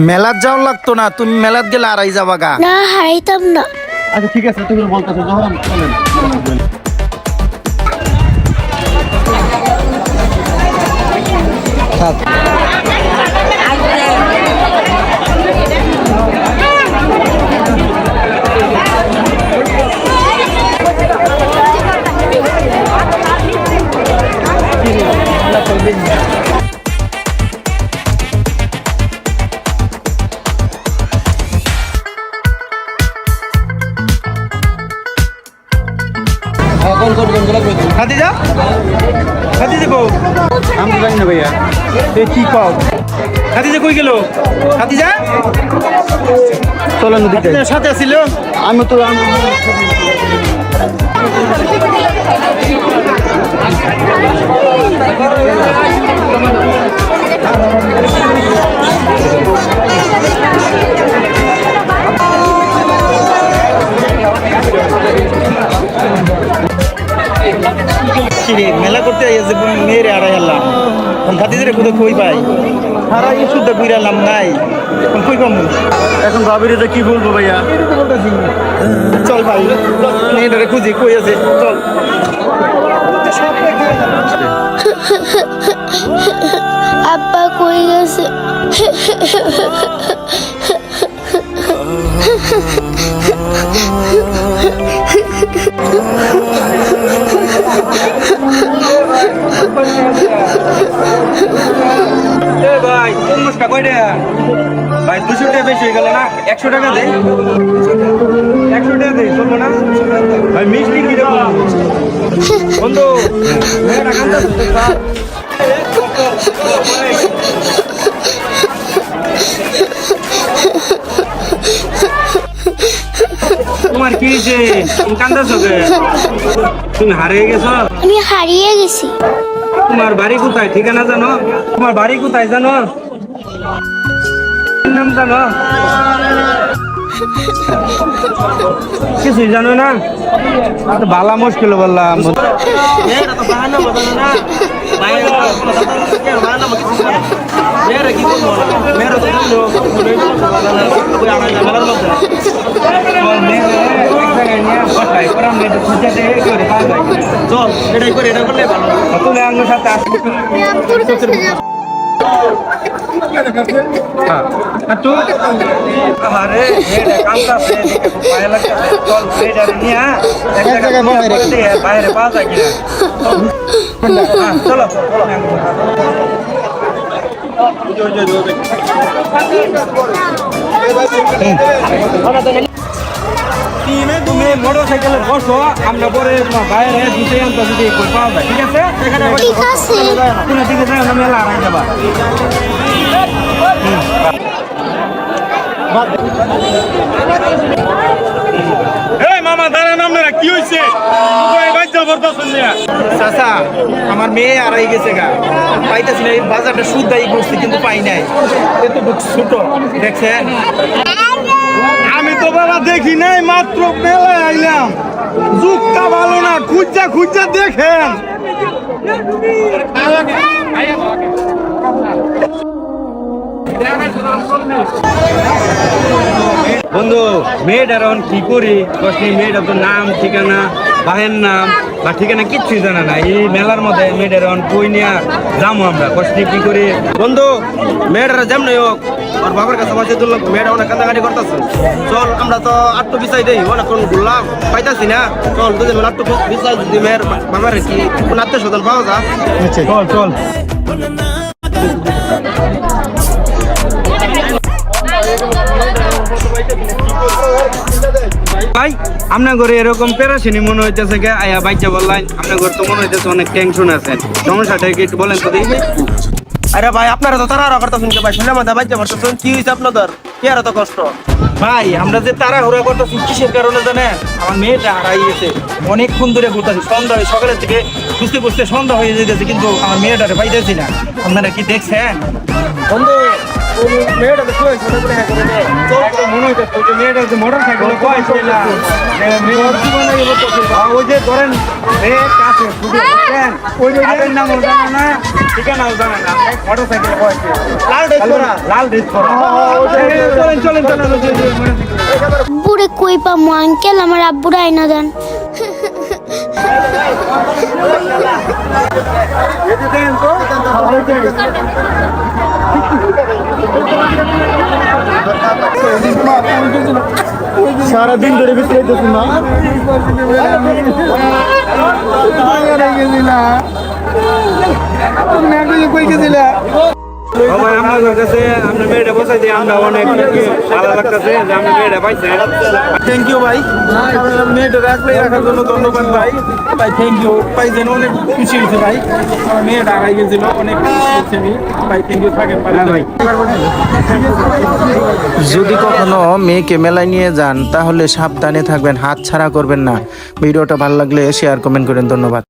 মেলাত যাও লাগতো না তুমি মেলাত গেলে আড়াই যাবা গা। না হারাইতাম না। আচ্ছা ঠিক আছে তুমি বলতেছো যখন চলেন খাদিজা? খাদিজা বউ। আমি জানি না ভাইয়া। এ কি কও? খাদিজা কই গেল? খাদিজা? চলো নদী সাথে ছিল আমি তো কিরে মেলা করতে আইয়াছে মেয়েরে আড়াই আল্লাহ খাদিজারে কোথাও কই পাই সারা এই শুদ্ধ ঘুরালাম নাই এখন কই পাবো এখন ভাবির এটা কি বলব ভাইয়া চল ভাই মেয়েটারে খুঁজি কই আছে চল আব্বা কই গেছে এ টাকা ভাই দুশো টাকা বেশি হয়ে গেল না? একশো টাকা দে। একশো টাকা দে চলবো না? ভাই মিষ্টি কি দেবো বন্ধু। তোমার কি তুমি কান্দাছো তুমি হারিয়ে গেছো? আমি হারিয়ে গেছি। তোমার বাড়ি কোথায়? ঠিকানা জানো? তোমার বাড়ি কোথায় জানো? নাম জানো কিছুই জানো না? তো বালা মুশকিল বললাম। চল এটাই করে এটা করলে ভালো। তুমি আমার সাথে আসবে। চল বাইরে পাওয়া যায় কিনা হ্যাঁ, চলো। তুমি মোটর সাইকেলে বসো আমরা পরে তোমার বাইরে দুটো আনতে যদি পাওয়া যায় ঠিক আছে? এখানে আবার ঠিক আছে। কোনো দিকে যাই না মেলা আড়াই যাবা। এই মামা দাঁড়ান আপনারা কি হয়েছে বাচ্চা চাচা আমার মেয়ে আড়াই গেছে গা। পাইতেছি না এই বাজারটা শুদ্ধাই করছি কিন্তু পাই নাই। এতটুকু ছোট দেখছেন? দেখি নাই, মাত্র মেলায় আইলাম। যুগটা ভালো না, খুঁজা খুঁজা দেখেন। বন্ধু, মেয়েটার কি করি? মেয়েটার তো নাম, ঠিকানা। বাহের নাম বা ঠিকানা কিচ্ছুই জানা না। এই মেলার মধ্যে মেয়েটার এখন কই নিয়ে যাব আমরা? কষ্ট কি করি? বন্ধু মেয়েটারা যেমন হোক আর বাবার কাছে বাঁচিয়ে তুললাম মেয়েটা অনেক কান্দাকাটি করতেছে। চল আমরা তো আটটু বিচাই দেই অনেকক্ষণ ঘুরলাম পাইতাছি না। চল দুজন আটটু বিচাই যদি মেয়ের বাবার কি কোন আত্মীয় স্বজন পাওয়া যায়? চল চল। আপনার ঘরে এরকম পেরাশিনি মনে হইতেছে কে আয়া বাইচা বললেন আপনার ঘরে তো মনে হইতেছে অনেক টেনশন আছে। সমস্যাটা কি একটু বলেন তো দেখি। আরে ভাই আপনারা তো তারা করতেছেন ভাই শুনে মাথা বাচ্চা করতেছেন কি হয়েছে আপনাদের? কি আর এত কষ্ট? ভাই আমরা যে তাড়াহুড়া করতেছি কিসের কারণে জানেন আমার মেয়েটা হারাই গেছে। অনেকক্ষণ ধরে ঘুরতেছি সন্ধ্যা হয়ে সকালের থেকে বুঝতে বুঝতে সন্ধ্যা হয়ে যেতেছে কিন্তু আমার মেয়েটারে পাইতেছি না। আপনারা কি দেখছেন? বন্ধু মেয়েটা তো করে হ্যাঁ করে দে তো মনে হইতাছে যে মেয়েটা যে মোটরসাইকেলে কই ছিলা। মেয়ের তো ওই যে ধরেন মেয়ে কাছে ফুটে ওই যে ওদের নাম জানে না। ঠিকানাও জানে না। মোটরসাইকেলে কই লাল ড্রেস পরা। লাল ড্রেস পরা। চলেন চলেন চলেন ওই যে- ওই যে মোটরসাইকেলে। আব্বুরে কই পামু আঙ্কেল আমার আব্বুরা আইনা দেন। দেন তো সারাদিন ধরে ভিতরে না কাছে মেয়েটা বসাই আমরা অনেক ভালো লাগতেছে যে মেয়েটা পাইছেন। থ্যাংক ইউ ভাই। মেয়েটা রাখলে রাখার জন্য ধন্যবাদ, ভাই। ভাই থ্যাংক ইউ অনেক খুশি হয়েছে, ভাই। আমার মেয়েটা আগাই গেছিল, অনেক খুশি আমি। ভাই থ্যাংক ইউ থাকেন ভাই। যদি কখনো মেয়েকে মেলায় নিয়ে যান, তাহলে সাবধানে থাকবেন, হাত ছাড়া করবেন না। ভিডিওটা ভালো লাগলে শেয়ার কমেন্ট করেন, ধন্যবাদ।